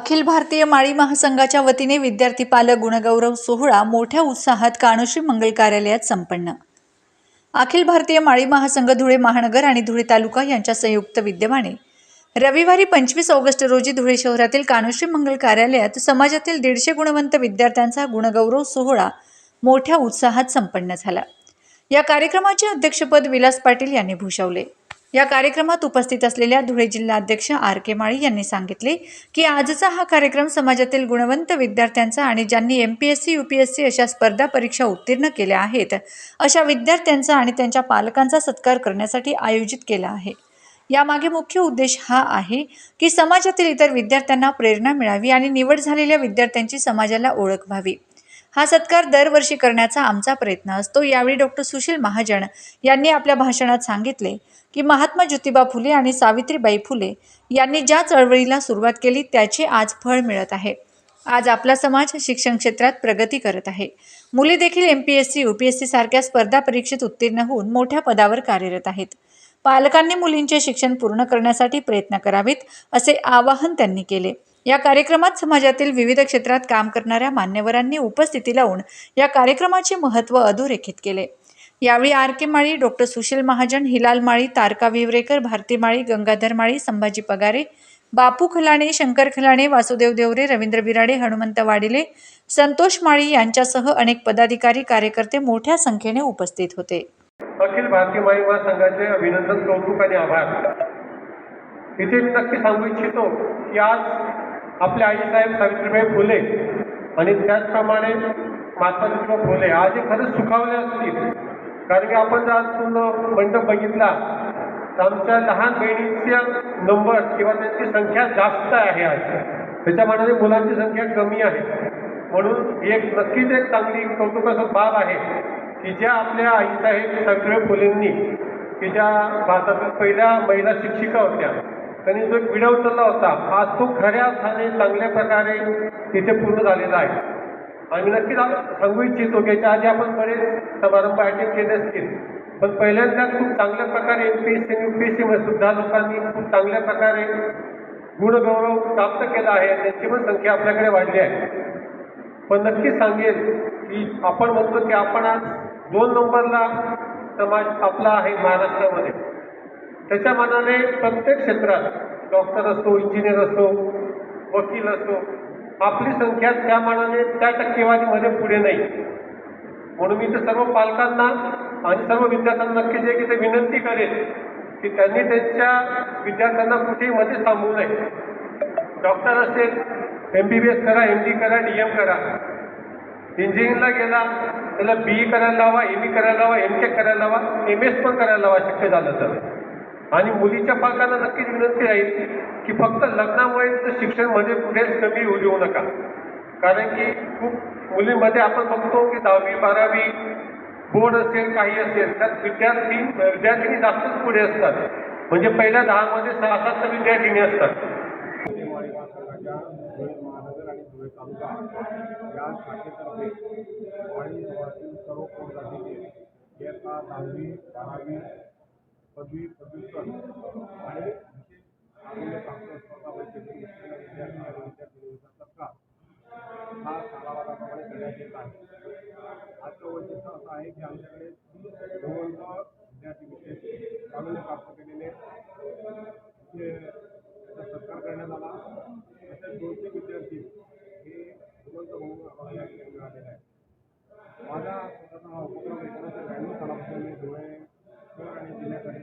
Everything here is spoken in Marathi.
अखिल भारतीय माळी महासंघाच्या वतीने विद्यार्थी पालक गुणगौरव सोहळा मोठ्या उत्साहात काणोशी मंगल कार्यालयात संपन्न. अखिल भारतीय माळी महासंघ धुळे महानगर आणि धुळे तालुका यांच्या संयुक्त विद्यमाने रविवारी पंचवीस ऑगस्ट रोजी धुळे शहरातील कानोश्री मंगल कार्यालयात समाजातील दीडशे गुणवंत विद्यार्थ्यांचा गुणगौरव सोहळा मोठ्या उत्साहात संपन्न झाला. या कार्यक्रमाचे अध्यक्षपद विलास पाटील यांनी भूषवले. या कार्यक्रमात उपस्थित असलेल्या धुळे जिल्हा अध्यक्ष आर के माळी यांनी सांगितले की आजचा हा कार्यक्रम समाजातील गुणवंत विद्यार्थ्यांचा आणि ज्यांनी M P S C U P S C अशा स्पर्धा परीक्षा उत्तीर्ण केल्या आहेत अशा विद्यार्थ्यांचा आणि त्यांच्या पालकांचा सत्कार करण्यासाठी आयोजित केला आहे. यामागे मुख्य उद्देश हा आहे की समाजातील इतर विद्यार्थ्यांना प्रेरणा मिळावी आणि निवड झालेल्या विद्यार्थ्यांची समाजाला ओळख व्हावी. हा सत्कार दरवर्षी करण्याचा आमचा प्रयत्न असतो. यावेळी डॉक्टर सुशील महाजन यांनी आपल्या भाषणात सांगितले की महात्मा ज्योतिबा फुले आणि सावित्रीबाई फुले यांनी ज्या चळवळीला सुरुवात केली त्याचे आज फळ मिळत आहे. आज आपला समाज शिक्षण क्षेत्रात प्रगती करत आहे. मुली देखील M P S C U P S C सारख्या स्पर्धा परीक्षेत उत्तीर्ण होऊन मोठ्या पदावर कार्यरत आहेत. पालकांनी मुलींचे शिक्षण पूर्ण करण्यासाठी प्रयत्न करावेत असे आवाहन त्यांनी केले. या कार्यक्रमात समाजातील विविध क्षेत्रात काम करणाऱ्या मान्यवरांनी उपस्थिती लावून या कार्यक्रमाचे महत्त्व अधोरेखित केले. यावेळी R K Mali doctor Sushil Mahajan Hilal Mali Taraka Vivrekar Bharati माळी गंगाधर माळी संभाजी पगारे बापू खलाणे शंकर खलाणे वासुदेव देवरे रवींद्र बिराडे हनुमंत वाडिले संतोष माळी यांच्यासह अनेक पदाधिकारी कार्यकर्ते मोठ्या संख्येने उपस्थित होते. अखिल भारतीय माळी संघाचे अभिनंदन कौतुक आणि आभार. इथे मी नक्की सांगू इच्छितो की आज आपले आईसाहेब सावित्रीबाई फुले आणि त्याचप्रमाणे महात्मा ज्योतिबा फुले. आज हे खरंच सुखावले असतील. कारण की आपण जर आज पूर्ण मंडप बघितला तर आमच्या लहान बहिणीचा नंबर किंवा त्यांची संख्या जास्त आहे आज. त्याच्या मनाने मुलांची संख्या कमी आहे. म्हणून एक नक्कीच एक चांगली कौतुकाचं बाब आहे की ज्या आपल्या आईसाहेब सावित्रीबाई फुलेंनी की ज्या भारतातील पहिल्या महिला शिक्षिका होत्या त्यांनी जो एक विडा उचलला होता आज तो खऱ्या अर्थाने चांगल्या प्रकारे तिथे पूर्ण झालेला आहे. आणि नक्कीच आपण सांगू इच्छितो की याच्या आधी आपण बरेच समारंभ अटेंड केले असतील. पण पहिल्यांदा खूप चांगल्या प्रकारे M P S C U P S सीमध्ये सुद्धा लोकांनी खूप चांगल्या प्रकारे गुणगौरव प्राप्त केला आहे. त्यांची पण संख्या आपल्याकडे वाढली आहे. पण नक्की सांगेल की आपण म्हणतो की आपण आज दोन नंबरला समाज आपला आहे महाराष्ट्रामध्ये. त्याच्या मनाने प्रत्येक क्षेत्रात डॉक्टर असो इंजिनियर असो वकील असो आपली संख्या त्या मानाने त्या टक्केवारीमध्ये पुढे नाही. म्हणून मी तर सर्व पालकांना आणि सर्व विद्यार्थ्यांना नक्कीच एक इथे विनंती करेन की त्यांनी त्यांच्या विद्यार्थ्यांना कुठेही मध्ये थांबवू नये. डॉक्टर असेल एम बी बी एस करा एम डी करा डी एम करा. इंजिनिअरिंगला गेला त्याला बी ई करायला लावा एम ई करायला लावा एम टेक करायला लावा एम एस पण करायला लावा शक्य झालं तर. आणि मुलीच्या पालकांना नक्कीच विनंती राहील की फक्त लग्नामुळे शिक्षण म्हणजे कुठेच कमी होऊ देऊ नका. कारण की खूप मुलींमध्ये आपण बघतो की दहावी बारावी बोर्ड असेल काही असेल त्यात विद्यार्थी विद्यार्थिनी जास्तच पुढे असतात. म्हणजे पहिल्या दहामध्ये सहा सात तर विद्यार्थिनी असतात. या सर्व पोटजातीचे इयत्ता दहावी बारावी पदवी पदव्युत्तर आणि विद्यार्थी आणि हा कालावादाप्रमाणे करण्यात येत आहे. आजचं वैशिष्ट्य असं आहे की आमच्याकडे तीस विद्यार्थी विशेष प्रावीण्य प्राप्त केलेले त्याचा सत्कार करण्यात आला तसेच दोनशे विद्यार्थी हे गुणवंत म्हणून आम्हाला या ठिकाणी मिळालेले आहे माझा स्वतःचा हा उपक्रम एकोणीसशे ब्याण्णव सालापासून मी धुळे